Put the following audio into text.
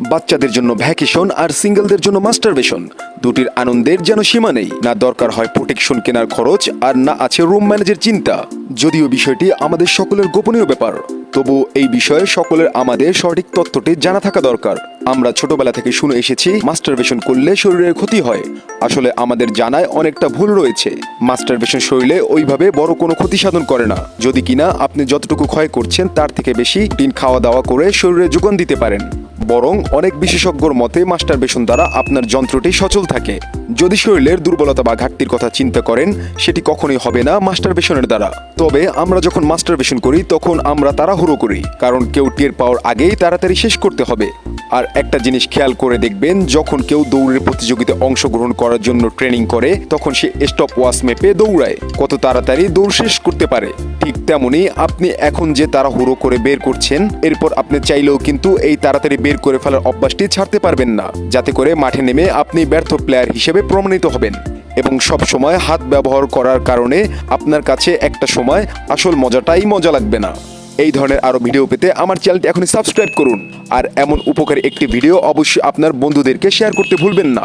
বাচ্চাদের জন্য ভ্যাকেশন আর সিঙ্গেলদের জন্য মাস্টারবেশন। দুটির আনন্দের যেন সীমা নেই। না দরকার হয় প্রোটেকশন কেনার খরচ আর না আছে রুম ম্যানেজের চিন্তা। যদিও বিষয়টি আমাদের সকলের গোপনীয় ব্যাপার, তবু এই বিষয়ে সকলের আমাদের সঠিক তথ্যটি জানা থাকা দরকার। আমরা ছোটবেলা থেকে শুনে এসেছি, মাস্টারবেশন করলে শরীরের ক্ষতি হয়। আসলে আমাদের জানায় অনেকটা ভুল রয়েছে। মাস্টারবেশন শরীরে ওইভাবে বড় কোনো ক্ষতি সাধন করে না। যদি কিনা আপনি যতটুকু ক্ষয় করছেন তার থেকে বেশি দিন খাওয়া দাওয়া করে শরীরে যোগান দিতে পারেন। বরং অনেক বিশেষজ্ঞর মতে মাস্টার বেসন দ্বারা আপনার যন্ত্রটি সচল থাকে। যদি শরীরের দুর্বলতা বা ঘাটতির কথা চিন্তা করেন, সেটি কখনোই হবে না মাস্টার বেসনের দ্বারা। তবে আমরা যখন মাস্টার বেসন করি, তখন আমরা তাড়াহুড়ো করি, কারণ কেউ টের পাওয়ার আগেই তাড়াতাড়ি শেষ করতে হবে। আর একটা জিনিস খেয়াল করে দেখবেন, যখন কেউ দৌড়ের প্রতিযোগিতায় অংশগ্রহণ করার জন্য ট্রেনিং করে, তখন সে স্টপ ওয়াচ মেপে দৌড়ায়। কত তাড়াতাড়ি দৌড় শেষ করতে পারে। ঠিক তেমনই আপনি এখন যে তাড়াহুড়ো করে বের করছেন, এরপর আপনি চাইলেও কিন্তু এই তাড়াতাড়ি বের করে ফেলার অভ্যাসটি ছাড়তে পারবেন না। যাতে করে মাঠে নেমে আপনি ব্যর্থ প্লেয়ার হিসেবে প্রমাণিত হবেন। এবং সব সময় হাত ব্যবহার করার কারণে আপনার কাছে একটা সময় আসল মজাটাই মজা লাগবে না। এই ধরনের আরও ভিডিও পেতে আমার চ্যানেলটি এখনই সাবস্ক্রাইব করুন। আর এমন উপকারী একটি ভিডিও অবশ্যই আপনার বন্ধুদেরকে শেয়ার করতে ভুলবেন না।